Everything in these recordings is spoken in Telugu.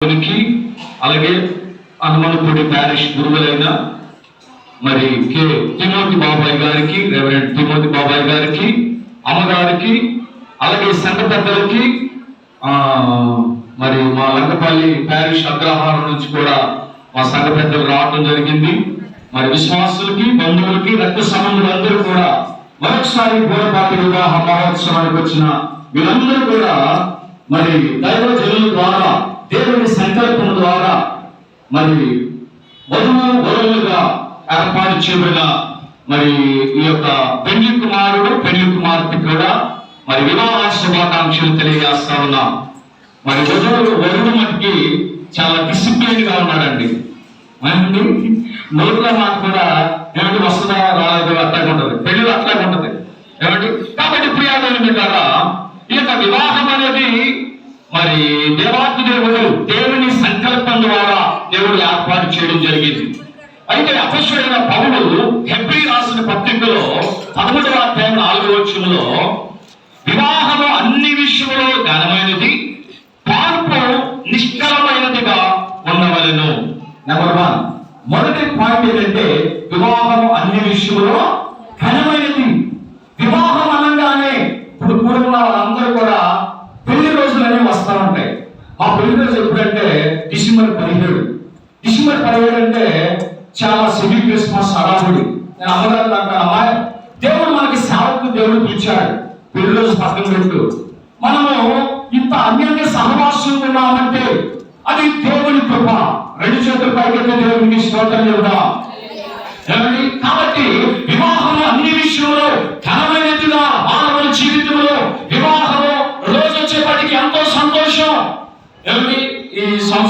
గురికి అలాగే హనుమనపూడి ప్యారిష్ గురువులైన మరి కే తిమోతి బాబాయ్ గారికి రెవరెంట్ తిమోతి బాబాయ్ గారికి అమ్మగారికి అలాగే సంఘ పెద్దలకి ఆ మరి మా లంకపల్లి ప్యారిష్ అగ్రహారం నుంచి కూడా మా సంఘ పెద్దలు రావడం జరిగింది. మరి విశ్వాసులకి బంధువులకి రక్త సంబంధులందరూ కూడా మరొకసారి గోడపాటి వివాహ మహోత్సవానికి వచ్చిన వీళ్ళందరూ కూడా మరి దైవజనుల ద్వారా దేవుని సంకల్పం ద్వారా మరి వధువు వరువులుగా ఏర్పాటు చేయబడిన మరి ఈ యొక్క పెళ్ళి కుమారుడు పెళ్ళి కుమార్తె కూడా మరి వివాహ శుభాకాంక్షలు తెలియజేస్తా ఉన్నాం. మరి వధువు వరుడు మనకి చాలా డిసిప్లిన్గా ఉన్నాడండి ఏమండి? నోట్లో మాట కూడా ఏమంటే వస్తుందా రాలేదు అట్లాగే ఉంటుంది. పెళ్ళి అట్లాగే ఉంటుంది. ఏమండి? కాబట్టి ప్రియాదైన కదా ఈ యొక్క వివాహం అనేది మరి దేవాతి దేవుడు దేవుని సంకల్పం ద్వారా దేవుడు ఏర్పాటు చేయడం జరిగింది. అయితే అపశ్వరైన పౌరుడు హెబ్రి రాసిన పత్రికలో పదమూడవ అధ్యాయం నాలుగో వచ్చంలో వివాహము అన్ని విషయంలో ఘనమైనది పార్పు నిష్కలమైనదిగా ఉండవలను నెంబర్ వన్ మొదటి పాయింట్ ఏంటంటే వివాహము అన్ని విషయంలో ఘనమైనది. వివాహం అనగానే ఇప్పుడు కూడుకున్న వాళ్ళందరూ కూడా పెళ్ళి రోజులనే వస్తా ఉంటాయి మా పెళ్ళి రోజు ఎప్పుడంటే డిసెంబర్ పదిహేడు. డిసెంబర్ పదిహేడు అంటే చాలా సెమీ క్రిస్మస్ హడావుడి. నేను అమ్మగారు అంటాను అమ్మాయి. దేవుడు మనకి సేవకు దేవుడు పిలిచాడు. పెళ్ళి రోజు పక్కన పెట్టు. మనము ఇంత అన్యోన్య సహవాసం ఉన్నామంటే అది దేవుని కృప. రెండు చేతులు పైకెత్తి దేవునికి స్తోత్రం చెబుదాం.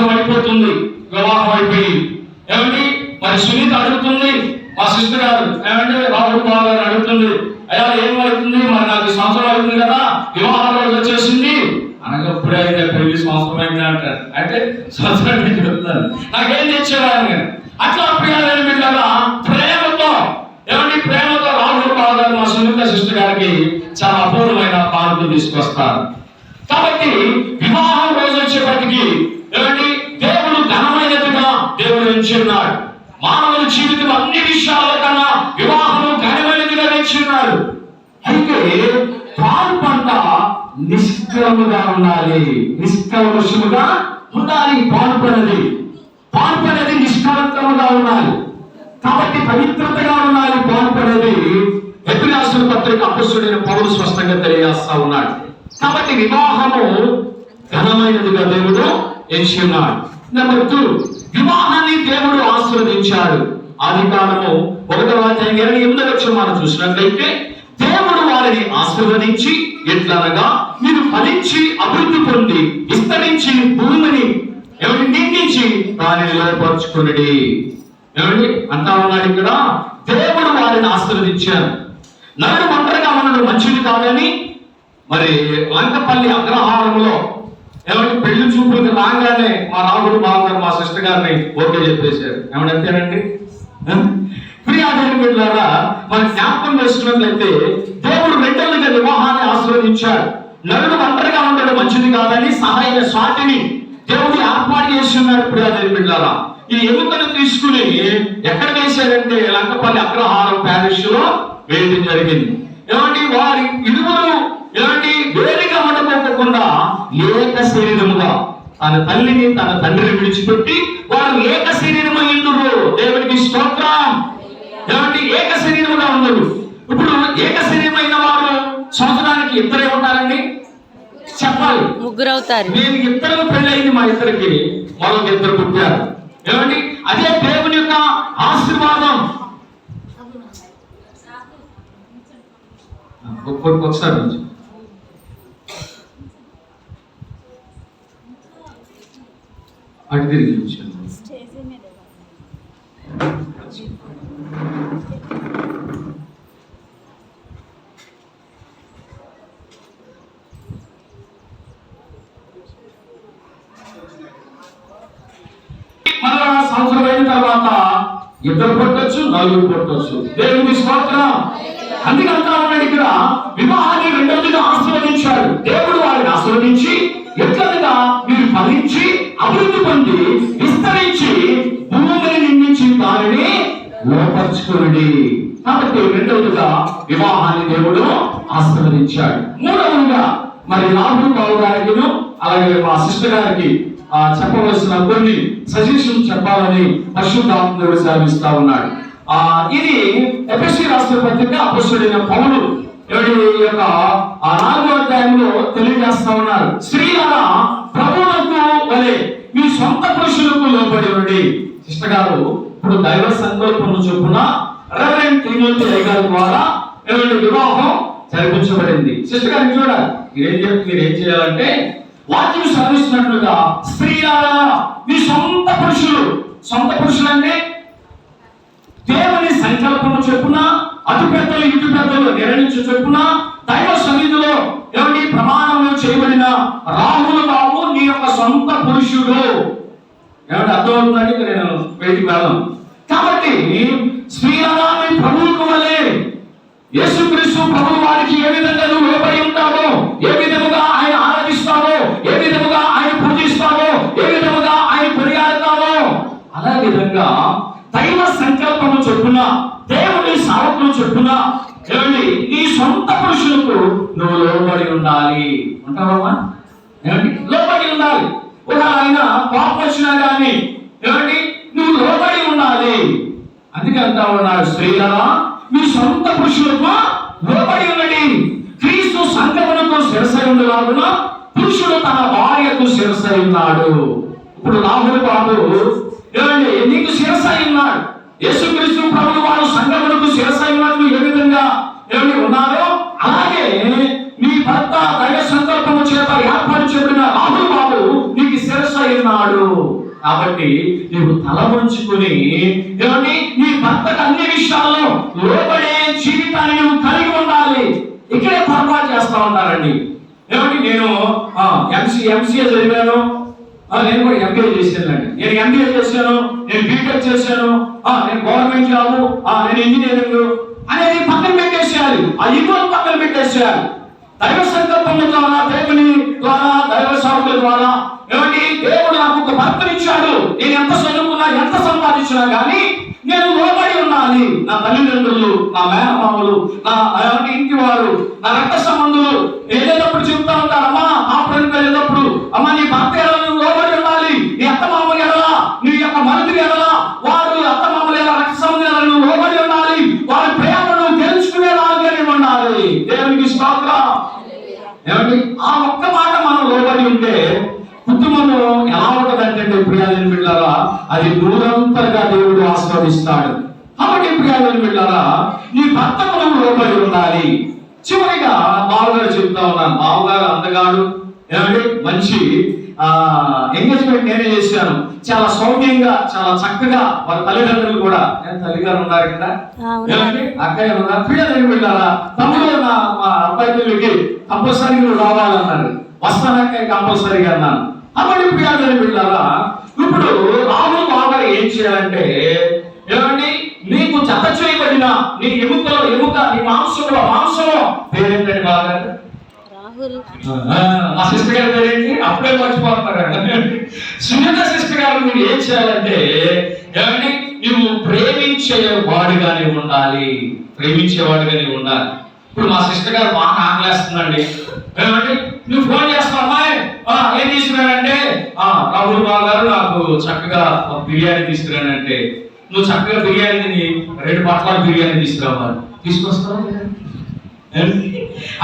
అవసరం అయిపోతుంది వివాహం అయిపోయి ఏమండి? మరి సునీత అడుగుతుంది మా సిస్టర్ గారు ఏమంటే రాహుల్ బాబు గారు అడుగుతుంది అయ్యా ఏమవుతుంది మరి నాకు సంవత్సరం అవుతుంది కదా వివాహం రోజు వచ్చేసింది. అనగప్పుడే అయితే పెళ్ళి సంవత్సరం అయింది అంటారు. అంటే సంవత్సరం చెప్తాను నాకేం తెచ్చేవారు అట్లా ప్రియాలని కదా ప్రేమతో ఏమండి? ప్రేమతో రాహుల్ బాబు గారు మా సునీత సిస్టర్ గారికి చాలా అపూర్వమైన పార్కులు తీసుకొస్తారు. కాబట్టి వివాహం రోజు వచ్చేప్పటికి ఏమండి దేవుడు ఘనమైనదిగా దేవుడు ఉన్నాడు. మానవుల జీవితం అన్ని విషయాల కన్నా వివాహము ఘనమైనదిగా ఎంచి ఉన్నాడు. అయితే పాలు పంట నిష్కలముగా ఉండాలి. నిష్కల్మషముగా ఉండాలి పాల్పనది పాల్పనది పాలు నిష్కలంకముగా ఉండాలి. కాబట్టి పవిత్రతగా ఉండాలి పాల్పనది ఎదురాసిన పత్రిక అపస్సుడైన పౌరుడు స్పష్టంగా తెలియజేస్తా ఉన్నాడు. కాబట్టి వివాహము ఘనమైనదిగా దేవుడు ఎంచి ఉన్నాడు. నెంబర్ టూ వివాహాన్ని దేవుడు ఆశీర్వదించాడు. ఆది కాలము ఒకటవ ఇరవై ఎనిమిది లక్షలు మనం చూసినట్లయితే దేవుడు వారిని ఆశీర్వదించి ఎట్లనగా మీరు ఫలించి అభివృద్ధి పొంది విస్తరించి భూమిని ఎవరి నిందించి దానిని లోపరుచుకుని ఏమండి అంటా ఉన్నాడు ఇక్కడ. దేవుడు వారిని ఆశీర్వదించారు నరుడు ఒంటరిగా ఉండడం మంచిది కాదని మరి లంకపల్లి అగ్రహారంలో ఏమంటే పెళ్ళి చూపులకు రాగానే మా రాముడు బాగున్నారు మా సిస్టర్ గారిని ఓకే చెప్పేశారు. ఏమని అంతేనండి? ప్రియాదేవి బిడ్డలారా మన జ్ఞాపకం చేస్తున్నట్లయితే దేవుడు రెండేళ్ళుగా వివాహాన్ని ఆశీర్వదించాడు. నరుడు ఒంటరిగా ఉండడం మంచిది కాదని సహాయ స్వాతిని దేవుడు ఏర్పాటు చేస్తున్నాడు ప్రియాదేవి బిడ్డలారా ఈ ఎముకను తీసుకుని ఎక్కడ వేశారంటే లంకపల్లి అగ్రహారం ప్యారిస్లో వేయడం జరిగింది. ఏమంటే వారి ఇరువురు ఏమంటే వేరుగా ఉండకోకుండా ఏక శరీరముగా తన తల్లిని తన తండ్రిని విడిచిపెట్టి వారు ఏక శరీరము ఇందురు దేవునికి స్తోత్రం. ఏమంటే ఏక శరీరముగా ఉండరు? ఇప్పుడు ఏక శరీరమైన వారు సంవత్సరానికి ఇద్దరే ఉంటారండి? చెప్పాలి. ముగ్గురు అవుతారు నేను ఇద్దరు పెళ్ళయింది మా ఇద్దరికి మరొక ఇద్దరు పుట్టారు. ఏమండి అదే దేవుని యొక్క ఆశీర్వాదం. ఒక్కొక్కరికి ఒకసారి నుంచి అటు తిరిగి చూశాను సంవత్సరం అయిన తర్వాత ఇద్దరు పుట్టొచ్చు నలుగురు పుట్టొచ్చు దేవునికి స్తోత్రం అందుకే అంతా ఉన్నాడు ఇక్కడ ఫలించి అభివృద్ధి పొంది విస్తరించి భూమిని నిండించి దానిని లోపరుచుకుని కాబట్టి రెండవదిగా వివాహాన్ని దేవుడు ఆశీర్వదించాడు. మూడవదిగా మరి రాహుల్ బాబు గారికి అలాగే మా సిస్టర్ గారికి ఆ, చెప్పవలసిన కొన్ని సజెషన్ చెప్పాలని పరిశుద్ధాత్ముడు సేవిస్తా ఉన్నాడు. ఆ ఇది ఎపిసి రాష్ట్ర పత్రిక అపస్తుడైన పౌరుడు ఎవరి యొక్క ఆ నాలుగో అధ్యాయంలో తెలియజేస్తా ఉన్నారు. స్త్రీల ప్రభువులకు వలె మీ సొంత పురుషులకు లోబడి ఉండి. సిస్టర్ గారు ఇప్పుడు దైవ సంకల్పం చొప్పున రెవరెంట్ తిమోతి గారి ద్వారా ఎవరి వివాహం జరిపించబడింది. సిస్టర్ గారు చూడాలి. మీరేం చెప్తే మీరు ఏం చేయాలంటే వాక్యం సాధిస్తున్నట్లుగా స్త్రీలారా మీ సొంత పురుషులు సొంత పురుషులంటే దేవుని సంకల్పం చొప్పున అటు పెద్దలు ఇటు పెద్దలు నిర్ణయించు చొప్పున దైవ సన్నిధిలో ఎవరి ప్రమాణంలో చేయబడిన రాహుల బాబు నీ యొక్క సొంత పురుషుడు. ఏమంటే అర్థమవుతుందండి ఇక నేను బయటికి వెళ్ళను. కాబట్టి స్త్రీలరా ప్రభువుకు వలె యేసుక్రీస్తు ప్రభు వారికి ఏ విధంగా నువ్వు లోబడి ఉంటావో ఏ విధముగా ఆయన ఆరాధిస్తావో ఏ విధముగా ఆయన పూజిస్తావో ఏ విధముగా ఆయన కొనియాడతావో అదే విధంగా దైవ సంకల్పము చొప్పున దేవుని సావకులు చొప్పున ఏమండి నీ సొంత పురుషులకు నువ్వు లోబడి ఉండాలి. ఉంటావమ్మా ఏమండి లోబడి ఉండాలి. ఒక ఆయన కోపం వచ్చినా కానీ ఏమండి నువ్వు లోబడి ఉండాలి. అందుకే అంటా ఉన్నాడు స్త్రీలరా మీ సొంత పురుషులకు లోబడి ఉండండి. క్రీస్తు సంగమునకు శిరసై ఉండలాగున పురుషుడు తన భార్యకు శిరసై ఉన్నాడు. ఇప్పుడు రాహుల్ బాబు ఏమండి నీకు శిరసై ఉన్నాడు యేసుక్రీస్తు ప్రభు వారు సంఘములకు శిరసై ఉన్నట్లు ఏ విధంగా ఏమి ఉన్నారో అలాగే నీ భర్త దైవ సంకల్పము చేత ఏర్పాటు చేయబడిన రాహుల్ బాబు నీకు శిరసై ఉన్నాడు కాబట్టి నీవు తల ఉంచుకుని ఏమండి నీ భర్తకు అన్ని విషయాల్లో లోబడే జీవితాన్ని నువ్వు కలిగి ఉండాలి. ఇక్కడే పొరపాటు చేస్తా ఉన్నారండి. ఏమండి నేను ఎంసీ ఎంసీఏ చదివాను. నేను కూడా ఎంబీఏ చేశానండి నేను ఎంబీఏ చేశాను నేను బీటెక్ చేశాను ఆ, నేను గవర్నమెంట్ జాబ్ నేను ఇంజనీరింగ్ అనేది పక్కన పెట్టేసేయాలి. ఆ ఇగోలు పక్కన పెట్టేసేయాలి. దైవ సంకల్పముల ద్వారా దేవుని ద్వారా దైవ సాగుల ద్వారా ఏమండి? దేవుడు నాకు ఒక భర్తనిచ్చాడు నేను ఎంత చదువుకున్నా ఎంత సంపాదించినా కానీ నేను లోబడి ఉండాలి. నా తల్లిదండ్రులు నా మేనమామలు నా ఇంటి వారు నా రక్త సంబంధులు వెళ్ళేటప్పుడు చెప్తా ఉంటారు అమ్మా ఆపడానికి వెళ్ళేటప్పుడు అమ్మా నీ భర్త ఎలా నీ అత్త మామలు ఎలా నీ యొక్క మరుదులు ఎలా వారు అత్త మామలు ఎలా రక్త సంబంధులు నువ్వు లోబడి ఉండాలి? వారి ప్రేమను తెలుసుకునే నీవు ఉండాలి. దేవునికి స్తోత్రం. ఏమండి? ఆ ఒక్క మాట మనం లోబడి ఉంటే కుటుంబము ఎలా ఉంటదంటే ప్రియాలని బిళ్ళారా అది నూరంతరగా దేవుడు ఆస్వాదిస్తాడు కాబట్టి ప్రియాలని బిళ్ళారా నీ భర్తకు నువ్వు లోబడి ఉండాలి. చివరిగా బావగారు చెప్తా ఉన్నాను. బావగారు అందగాడు. ఏమండి? మంచి ఎంగేజ్మెంట్ నేనే చేశాను. చాలా సౌమ్యంగా చాలా చక్కగా వారి తల్లిదండ్రులు కూడా నేను తల్లిగారు ఉన్నారు. ఏమండి? అక్కయ్య ఉన్నారు. పిల్లలు వెళ్ళారా తమ్ముడు నా మా అబ్బాయి పెళ్ళికి కంపల్సరీ రావాలన్నారు వస్తానక్క కంపల్సరీగా అన్నాను. అమ్మడి ప్రియాలని వెళ్ళారా ఇప్పుడు రాహుల్ బాబాయ్ ఏం చేయాలంటే ఏమండి? నీకు జత చేయబడిన నీ ఎముకలో ఎముక నీ మాంసంలో మాంసంలో పేరేంటండి బాగా రాహుల్. మా సిస్టర్ గారు పేరేంటి అప్పుడే మర్చిపోతున్నారు సునీత సిస్టర్ గారు మీరు ఏం చేయాలంటే ఏమండి నువ్వు ప్రేమించే వాడుగానే ఉండాలి. ప్రేమించేవాడుగా నీవు ఉండాలి. ఇప్పుడు మా సిస్టర్ గారు బాగా ఆంగ్లేస్తుందండి. ఏమండి నువ్వు ఫోన్ చేస్తావు అమ్మాయి? ఆ, ఏం తీసుకురానంటే ఆ రాహుల్ బాబు గారు నాకు చక్కగా బిర్యానీ తీసుకురానంటే నువ్వు చక్కగా బిర్యానీ తిని రెండు పట్ల బిర్యానీ తీసుకురావాలి. తీసుకొస్తావు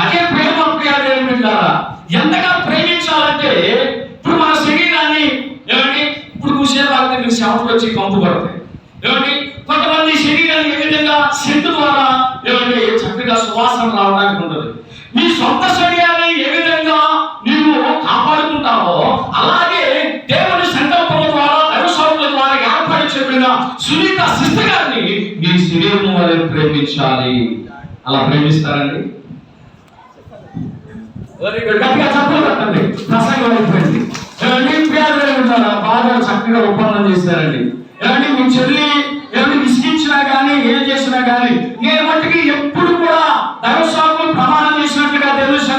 అదే ప్రేమ ప్రియాలు ఎంతగా ప్రేమించాలంటే ఇప్పుడు మన శరీరాన్ని ఏమండి? ఇప్పుడు కూసేపు ఆగితే మీకు చెమటలు వచ్చి కంపు పడతాయి ఏమండి? కొంతమంది శరీరాన్ని ఏ విధంగా సెంటు ద్వారా ఏమండి చక్కగా సువాసన రావడానికి ఉండదు మీ సొంత శరీరాన్ని ఏ విధంగా నీవు కాపాడుకుంటావో అలాగే దేవుని సంకల్పం ద్వారా అనుసరణ ద్వారా ఏర్పడి చెప్పిన సునీత శిస్త గారిని మీ శరీరం వల్ల ప్రేమించాలి. అలా ప్రేమిస్తారండి గట్టిగా చప్పట్లు ప్రసంగం అయిపోయింది. ఏమండి? పేదలు ఉంటారా బాగా చక్కగా ఒప్పందం చేస్తారండి ఏమండి? మీ చెల్లి ఏమండి? విసిగించినా కానీ ఏం చేసినా కానీ నేను మట్టుకి ఎప్పుడు కూడా దైవసాకులు ప్రమాణం చేసినట్టుగా తెలుసు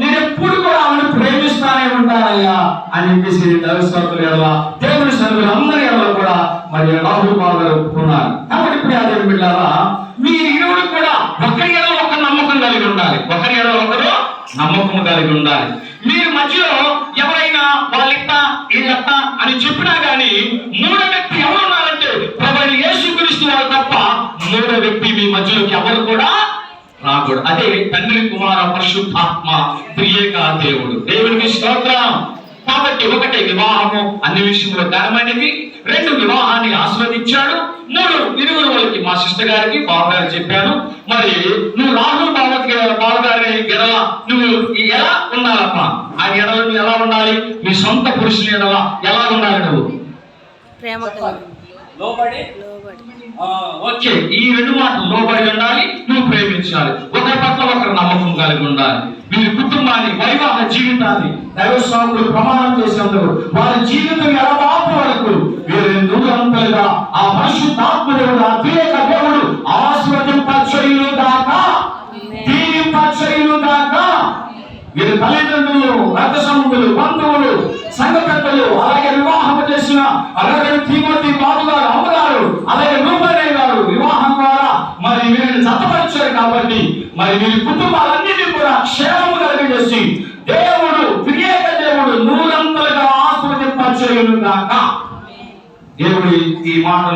నేను ఎప్పుడు కూడా ఆమెను ప్రేమిస్తానే ఉంటానయ్యా అని చెప్పేసి దైవశ్రోతులు ఎడల దేవుని సన్నులు అందరి ఎడల కూడా మరి రాహుల్ బాబు ఒప్పుకున్నారు కాబట్టి ఇప్పుడు అదే బిడ్డారా మీ ఇరువురు కూడా ఒకరి ఎడల ఒక నమ్మకం కలిగి ఉండాలి ఒకరి ఎడల ఒకరు నమ్మకం కలిగి ఉండాలి. మీరు మధ్యలో ఎవరైనా వాళ్ళిట్ట వీళ్ళట్ట అని చెప్పినా కానీ మూడో వ్యక్తి ఎవరు ఉన్నారంటే ప్రభు యేసుక్రీస్తు వారు తప్ప మూడో వ్యక్తి మీ మధ్యలోకి ఎవరు కూడా రాకూడదు. అదే తండ్రి కుమార పరిశుద్ధాత్మ ప్రియేక దేవుడు. దేవుడికి స్తోత్రం. కాబట్టి ఒకటి వివాహము. అన్ని విషయంలో ఘనమైనది రెండు వివాహాన్ని ఆస్వాదించాడు. మూడు ఇరువురు వాళ్ళకి మా సిస్టర్ గారికి బావ చెప్పాను. మరి నువ్వు రాహుల్ బావకి బావ గారి ఎడల నువ్వు ఎలా ఉండాలమ్మా? ఆ ఎడల నువ్వు ఎలా ఉండాలి? మీ సొంత పురుషుని ఎడల ఎలా ఉండాలి నువ్వు? ప్రేమ లోబడి ఆ, ఓకే ఈ రెండు మాటలు లోబడి ఉండాలి నువ్వు ప్రేమించాలి. ఒకరి పట్ల ఒకరు నమ్మకం కలిగి ఉండాలి. వీరి కుటుంబాన్ని వైవాహ జీవితాన్ని దైవస్వాములు ప్రమాణం చేసినందుకు వారి జీవితం ఎడబాపు వరకు వీరి నూరంతలుగా ఆ పరిశుద్ధాత్మ దేవుడు అత్యేక దేవుడు ఆశీర్వదింపచేయును తల్లిదండ్రులు రక్త సంబంధులు బంధువులు సంఘ పెద్దలు అలాగే వివాహం చేసిన అలాగే తిమోతి బాబు గారు అమ్మగారు అలాగే నూపరే గారు వివాహం ద్వారా మరి వీరిని జతపరిచారు కాబట్టి మరి వీరి కుటుంబాలన్నిటి కూడా క్షేమము కలిగజేసి దేవుడు ప్రియేక దేవుడు నూరంతలుగా ఆస్వాదింపచేయును గాక దేవుడి ఈ మాటలు